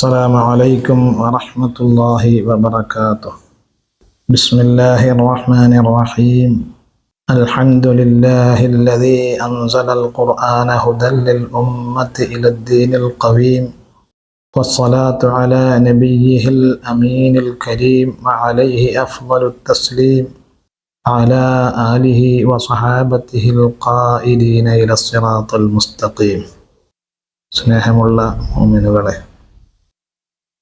السلام عليكم ورحمة الله وبركاته بسم الله الرحمن الرحيم الحمد لله الذي أنزل القرآن هدى للأمة إلى الدين القويم والصلاة على نبيه الأمين الكريم وعليه أفضل التسليم على آله وصحابته القائدين إلى الصراط المستقيم സ്നേഹമുള്ള മോമിനുകളെ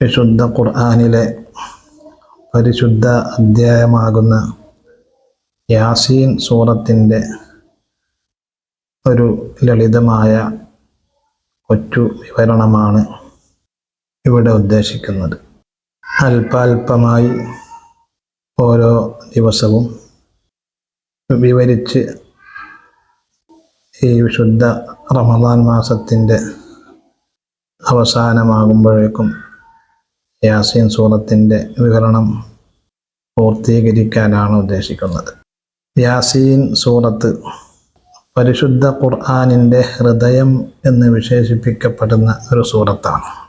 വിശുദ്ധ ഖുർആാനിലെ പരിശുദ്ധ അധ്യായമാകുന്ന യാസീൻ സൂറത്തിന്റെ ഒരു ലളിതമായ ഒറ്റ വിവരണമാണ് ഇവിടെ ഉദ്ദേശിക്കുന്നത്. അല്പാൽപമായി ഓരോ ദിവസവും വിവരിച്ച് ഈ വിശുദ്ധ റമദാൻ മാസത്തിന്റെ അവസാനമാകുമ്പോഴേക്കും യാസീൻ സൂറത്തിന്റെ വിവരണം പൂർത്തീകരിക്കാനാണ് ഉദ്ദേശിക്കുന്നത്. യാസീൻ സൂറത്ത് പരിശുദ്ധ ഖുർആാനിന്റെ ഹൃദയം എന്ന് വിശേഷിപ്പിക്കപ്പെടുന്ന ഒരു സൂറത്താണ്.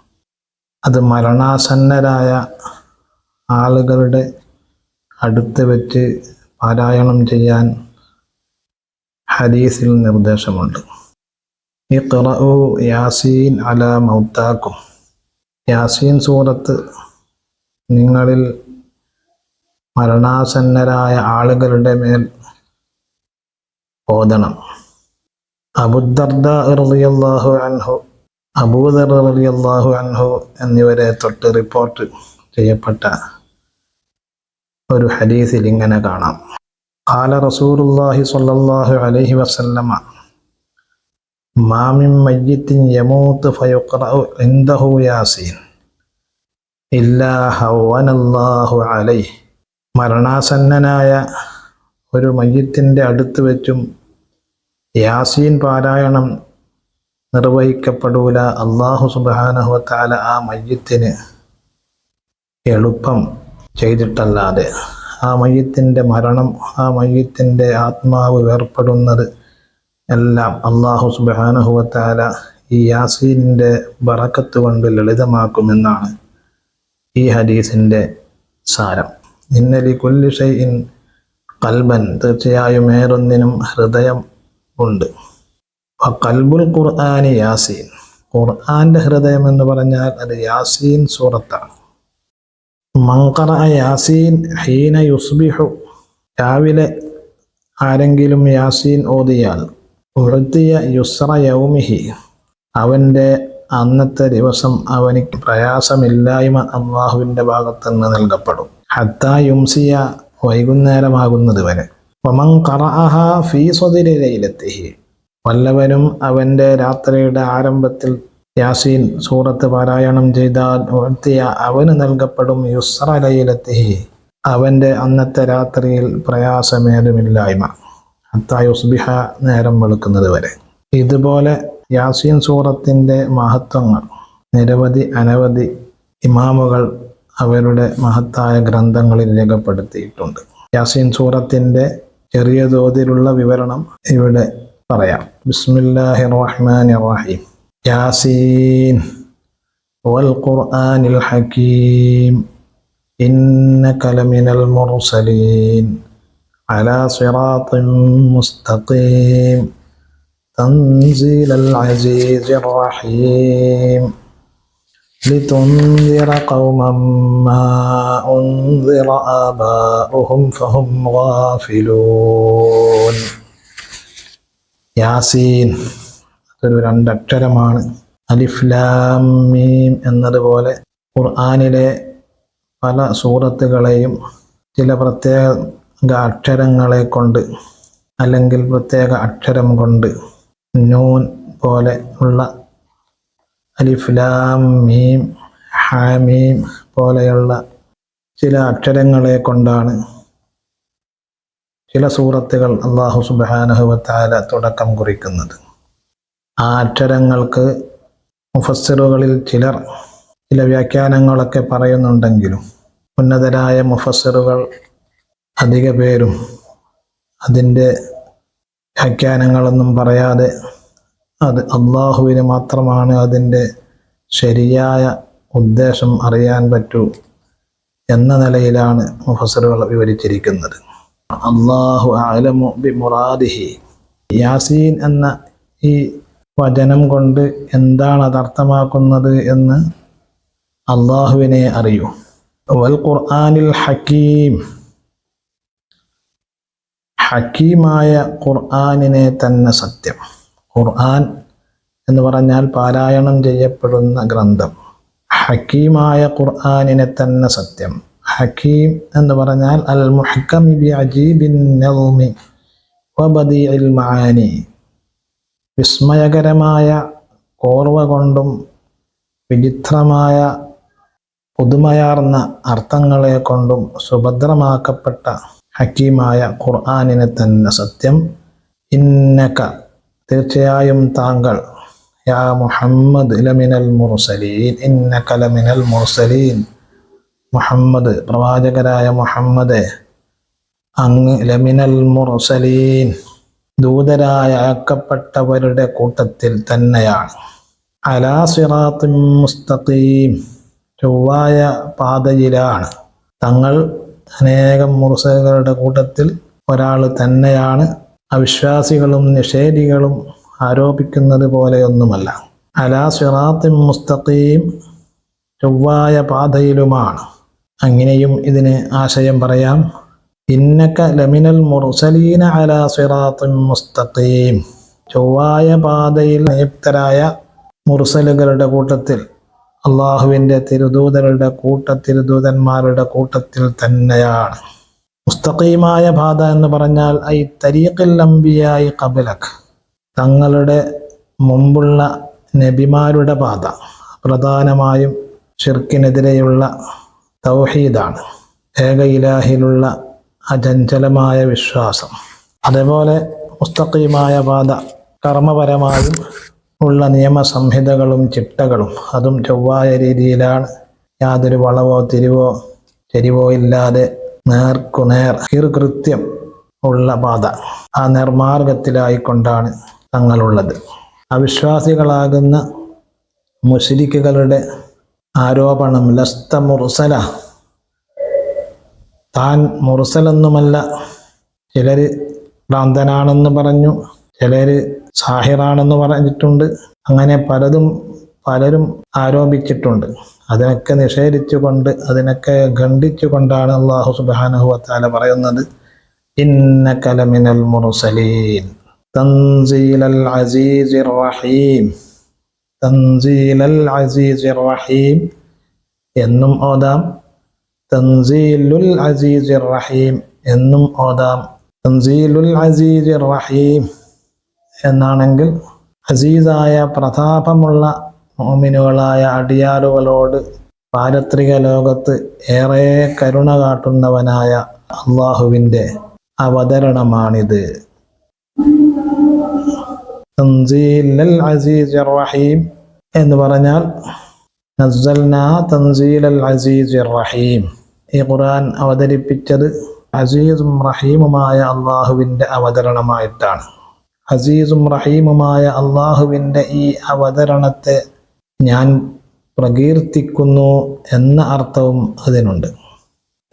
അത് മരണാസന്നരായ ആളുകളുടെ അടുത്ത് വെച്ച് പാരായണം ചെയ്യാൻ ഹദീസിൽ നിർദ്ദേശമുണ്ട്. ഈ തുറവു യാസീൻ അല മൗത്താക്കും. യാസീൻ സൂറത്ത് നിങ്ങളിൽ മരണാസന്നരായ ആളുകളുടെ മേൽ ഓതണം. അബുദർദ റളിയല്ലാഹു അൻഹു അബൂദർ റളിയല്ലാഹു അൻഹു എന്നിവരെ തൊട്ട് റിപ്പോർട്ട് ചെയ്യപ്പെട്ട ഒരു ഹദീസിൽ ഇങ്ങനെ കാണാം. ഖാല റസൂറുല്ലാഹി സ്വല്ലല്ലാഹു അലൈഹി വസല്ലമ മാമിം മയ്യത്തിൻ യമൂത്ത് ഫയുഖ്റഉ ഇൻദഹു യാസീൻ. ഇല്ലാ ഹവനല്ലാഹു അലൈഹി. മരണാസന്നനായ ഒരു മയ്യത്തിന്റെ അടുത്ത് വെച്ചും യാസീൻ പാരായണം നിർവഹിക്കപ്പെടൂല. അള്ളാഹു സുബാനഹുത്താല ആ മയ്യത്തിന് എളുപ്പം ചെയ്തിട്ടല്ലാതെ ആ മയ്യത്തിന്റെ മരണം ആ മയ്യത്തിന്റെ ആത്മാവ് വേർപ്പെടുന്നത് എല്ലാം അള്ളാഹു സുബാനഹുവത്താല ഈ യാസീനിന്റെ ബറക്കത്ത് കൊണ്ട് ലളിതമാക്കുമെന്നാണ് ഈ ഹദീസിന്റെ സാരം. ഇന്നലി കൊല്ലി കൽബൻ തീർച്ചയായും ഏറൊന്നിനും ഹൃദയം ഉണ്ട്. കൽബുൽ ഖുർആാനി യാസീൻ. ഖുർആാന്റെ ഹൃദയം എന്ന് പറഞ്ഞാൽ അത് യാസീൻ സൂറത്താണ്. മങ്കറ യാസീൻ ഹീന യുസ്ബിഹു. രാവിലെ ആരെങ്കിലും യാസീൻ ഓതിയാൽ ഉഴുത്തിയ യുസ്ര യൗമിഹി. അവന്റെ അന്നത്തെ ദിവസം അവനിക്ക് പ്രയാസമില്ലായ്മ അള്ളാഹുവിന്റെ ഭാഗത്തുനിന്ന് നൽകപ്പെടും. ഹത്ത യുംസിയ വൈകുന്നേരമാകുന്നത് വരെ ഒമം ഖറഅഹ ഫീ സ്വദിരി ലൈലത്തിഹി. വല്ലവനും അവന്റെ രാത്രിയുടെ ആരംഭത്തിൽ യാസീൻ സൂറത്ത് പാരായണം ചെയ്താൽ ഉഴ്ത്തിയ അവന് നൽകപ്പെടും യുസ്ര ലൈലത്തിഹി. അവന്റെ അന്നത്തെ രാത്രിയിൽ പ്രയാസമേതുമില്ലായ്മ. ഹത്ത യുസ്ബിഹ നേരം വെളുക്കുന്നത് വരെ. ഇതുപോലെ യാസീൻ സൂറത്തിന്റെ മഹത്വങ്ങൾ നിരവധി അനവധി ഇമാമുകൾ അവരുടെ മഹത്തായ ഗ്രന്ഥങ്ങളിൽ രേഖപ്പെടുത്തിയിട്ടുണ്ട്. യാസീൻ സൂറത്തിന്റെ ചെറിയ തോതിലുള്ള വിവരണം ഇവിടെ പറയാം. ബിസ്മില്ലാഹി റഹ്മാൻ റഹീം. യാസീൻ വൽ ഖുർആനിൽ ഹക്കീം ഇന്നക ലമിനൽ മുർസലീൻ അലാ സിറാത്തിൻ മുസ്തഖീം تنزيل العزيز الرحيم لتنذر قوما ما أنذر آباؤهم فهم غافلون യാസീൻ അതൊരു രണ്ടക്ഷരമാണ് അലിഫ്ലാം മീം എന്നതുപോലെ ഖുർആാനിലെ പല സൂറത്തുകളെയും ചില പ്രത്യേക അക്ഷരങ്ങളെ കൊണ്ട് അല്ലെങ്കിൽ പ്രത്യേക അക്ഷരം കൊണ്ട് നൂൻ പോലെ ഉള്ള അലിഫ്ലാം മീം ഹാമീം പോലെയുള്ള ചില അക്ഷരങ്ങളെ കൊണ്ടാണ് ചില സൂറത്തുകൾ അള്ളാഹു സുബാനഹുവത്താല തുടക്കം കുറിക്കുന്നത്. ആ അക്ഷരങ്ങൾക്ക് മുഫസ്സിറുകളിൽ ചിലർ ചില വ്യാഖ്യാനങ്ങളൊക്കെ പറയുന്നുണ്ടെങ്കിലും ഉന്നതരായ മുഫസ്സിറുകൾ അധിക പേരും അതിന്റെ വ്യാഖ്യാനങ്ങളൊന്നും പറയാതെ അത് അള്ളാഹുവിന് മാത്രമാണ് അതിന്റെ ശരിയായ ഉദ്ദേശം അറിയാൻ പറ്റൂ എന്ന നിലയിലാണ് മുഫസറുകൾ വിവരിച്ചിരിക്കുന്നത്. അള്ളാഹു ആലമു ബി മുറാദിഹി യാസീൻ എന്ന ഈ വചനം കൊണ്ട് എന്താണ് അർത്ഥമാക്കുന്നത് എന്ന് അള്ളാഹുവിനെ അറിയൂ. വൽ ഖുർആാനിൽ ഹക്കീം ഹക്കീമായ ഖുർആാനിനെ തന്നെ സത്യം. ഖുർആൻ എന്ന് പറഞ്ഞാൽ പാരായണം ചെയ്യപ്പെടുന്ന ഗ്രന്ഥം. ഹക്കീമായ ഖുർആാനിനെ തന്നെ സത്യം. ഹക്കീം എന്ന് പറഞ്ഞാൽ അൽ മുഹക്കം ബി അജീബിൻ മആനി വിസ്മയകരമായ കോർവ കൊണ്ടും വിചിത്രമായ പുതുമയാർന്ന അർത്ഥങ്ങളെ കൊണ്ടും സുഭദ്രമാക്കപ്പെട്ട ഹക്കീമായ ഖുർആാനിനെ തന്നെ സത്യം. ഇന്നക തീർച്ചയായും താങ്കൾ യാ മുഹമ്മദ് ലമിനൽ മുർസലീൻ ഇന്നക ലമിനൽ മുർസലീൻ. മുഹമ്മദ് പ്രവാചകരായ മുഹമ്മദ് അങ്ങ് ലമിനൽ മുർസലീൻ. ദൂതരായ അയക്കപ്പെട്ടവരുടെ കൂട്ടത്തിൽ തന്നെയാണ്. അലാ സിറാത്തും മുസ്തഖീം ചൊവ്വായ പാതയിലാണ്. തങ്ങൾ അനേകം മുർസലുകളുടെ കൂട്ടത്തിൽ ഒരാൾ തന്നെയാണ്. അവിശ്വാസികളും നിഷേധികളും ആരോപിക്കുന്നത് പോലെയൊന്നുമല്ല അലാ സിറാത്തും മുസ്തഖീം ചൊവ്വായ പാതയിലുമാണ്. അങ്ങനെയും ഇതിന് ആശയം പറയാം. ഇന്നക്ക ലമിനൽ മുർസലീന അലാ സിറാത്തും മുസ്തഖീം. ചൊവ്വായ പാതയിൽ നിയുക്തരായ മുർസലുകളുടെ കൂട്ടത്തിൽ അള്ളാഹുവിന്റെ തിരുദൂതരുടെ കൂട്ടത്തിരുദൂതന്മാരുടെ കൂട്ടത്തിൽ തന്നെയാണ്. മുസ്തഖീമായ ബാധ എന്ന് പറഞ്ഞാൽ ഐ തരീഖിൽ അംബിയായി കബലക് തങ്ങളുടെ മുമ്പുള്ള നബിമാരുടെ ബാധ. പ്രധാനമായും ഷിർക്കിനെതിരെയുള്ള തൗഹീദാണ്. ഏക ഇലാഹിലുള്ള അചഞ്ചലമായ വിശ്വാസം. അതേപോലെ മുസ്തഖീമായ ബാധ കർമ്മപരമായും ഉള്ള നിയമസംഹിതകളും ചിട്ടകളും അതും ചൊവ്വായ രീതിയിലാണ് യാതൊരു വളവോ തിരിവോ ചെരിവോ ഇല്ലാതെ നേർക്കുനേർ കീർകൃത്യം ഉള്ള പാത ആ നിർമാർഗത്തിലായിക്കൊണ്ടാണ് തങ്ങളുള്ളത്. അവിശ്വാസികളാകുന്ന മുസ്ലിക്കുകളുടെ ആരോപണം ലസ്ത മുർസല. താൻ മുർസലൊന്നുമല്ല ചിലര് ഭ്രാന്തനാണെന്ന് പറഞ്ഞു. ചിലര് സാഹിറാണെന്ന് പറഞ്ഞിട്ടുണ്ട്. അങ്ങനെ പലതും പലരും ആരോപിച്ചിട്ടുണ്ട്. അതിനൊക്കെ നിഷേധിച്ചുകൊണ്ട് അതിനൊക്കെ ഖണ്ഡിച്ചുകൊണ്ടാണ് അള്ളാഹു സുബാനഹുവത്താല പറയുന്നത് ഇന്ന കലമിനൽ മുർസലീൻ തൻസീലൽ അസീസിർ റഹീം തൻസീലൽ അസീസിർ റഹീം എന്നും ഓതാം. തൻസീലുൽ അസീസിർ റഹീം എന്നും ഓതാം. തൻസീലുൽ അസീസിർ റഹീം എന്നാണെങ്കിൽ അസീസായ പ്രതാപമുള്ള മോമിനുകളായ അടിയാറുകളോട് പാരത്രിക ലോകത്ത് ഏറെ കരുണ കാട്ടുന്നവനായ അള്ളാഹുവിന്റെ അവതരണമാണിത്. റഹീം എന്ന് പറഞ്ഞാൽ റഹീം. ഈ ഖുർആൻ അവതരിപ്പിച്ചത് അസീസും റഹീമുമായ അള്ളാഹുവിന്റെ അവതരണമായിട്ടാണ്. അസീസും റഹീമുമായ അള്ളാഹുവിന്റെ ഈ അവതരണത്തെ ഞാൻ പ്രകീർത്തിക്കുന്നു എന്ന അർത്ഥവും അതിനുണ്ട്.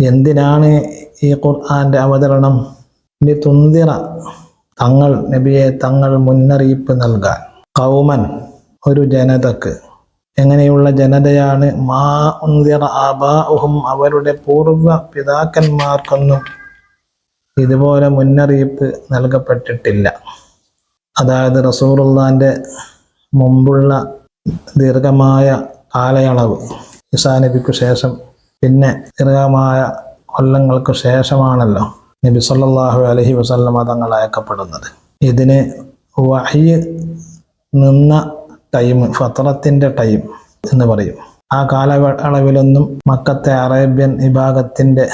എന്തിനാണ് ഈ ഖുർആാന്റെ അവതരണം? ഇനി തുന്തിറ തങ്ങൾ നബിയെ തങ്ങൾ മുന്നറിയിപ്പ് നൽകാൻ. കൗമൻ ഒരു ജനതക്ക്. എങ്ങനെയുള്ള ജനതയാണ്? മാ ഉന്തിറ ആബാഹും അവരുടെ പൂർവ പിതാക്കന്മാർക്കൊന്നും ഇതുപോലെ മുന്നറിയിപ്പ് നൽകപ്പെട്ടിട്ടില്ല. അതായത് റസൂറുള്ളാന്റെ മുമ്പുള്ള ദീർഘമായ കാലയളവ് ഈസാ നബിക്ക് ശേഷം പിന്നെ ദീർഘമായ കൊല്ലങ്ങൾക്ക് ശേഷമാണല്ലോ നബി സല്ലാഹു അലഹി വസല്ലമ തങ്ങൾ അയക്കപ്പെടുന്നത്. ഇതിന് വഹി നിന്ന ടൈം ഫത്രത്തിന്റെ ടൈം എന്ന് പറയും. ആ കാലയളവിലൊന്നും മക്കത്തെ അറേബ്യൻ വിഭാഗത്തിന്റെ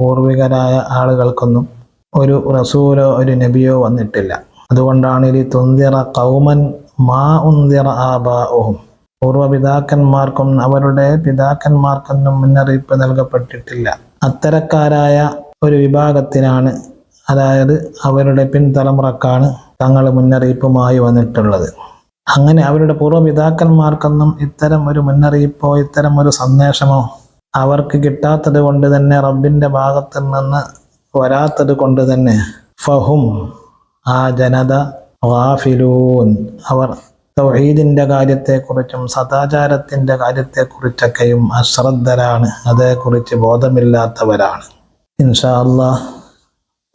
പൂർവികരായ ആളുകൾക്കൊന്നും ഒരു റസൂലോ ഒരു നബിയോ വന്നിട്ടില്ല. അതുകൊണ്ടാണ് ഇനി തുന്തിറ കൗമൻ മാ ഉന്തിറ ആബാഉഹും. പൂർവപിതാക്കന്മാർക്കും അവരുടെ പിതാക്കന്മാർക്കൊന്നും മുന്നറിയിപ്പ് നൽകപ്പെട്ടിട്ടില്ല. അത്തരക്കാരായ ഒരു വിഭാഗത്തിനാണ് അതായത് അവരുടെ പിൻതലമുറക്കാണ് തങ്ങൾ മുന്നറിയിപ്പുമായി വന്നിട്ടുള്ളത്. അങ്ങനെ അവരുടെ പൂർവപിതാക്കന്മാർക്കൊന്നും ഇത്തരം ഒരു മുന്നറിയിപ്പോ ഇത്തരം ഒരു സന്ദേശമോ അവർക്ക് കിട്ടാത്തത് കൊണ്ട് തന്നെ റബ്ബിന്റെ ഭാഗത്ത് നിന്ന് വരാത്തത് കൊണ്ട് തന്നെ ഫഹും ആ ജനത വാഫിലൂൻ അവർ തൗഹീദിന്റെ കാര്യത്തെക്കുറിച്ചും സദാചാരത്തിന്റെ കാര്യത്തെക്കുറിച്ചൊക്കെയും അശ്രദ്ധരാണ്. അതേക്കുറിച്ച് ബോധമില്ലാത്തവരാണ്. ഇൻഷാ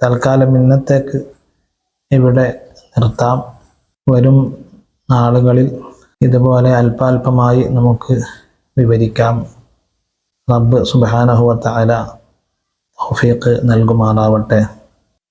തൽക്കാലം ഇന്നത്തേക്ക് ഇവിടെ നിർത്താം. വരും നാളുകളിൽ ഇതുപോലെ അല്പാൽപമായി നമുക്ക് വിവരിക്കാം. റബ്ബ് സുബാനഹുവത്ത അല തൗഫീഖ് നൽകുമാറാവട്ടെ.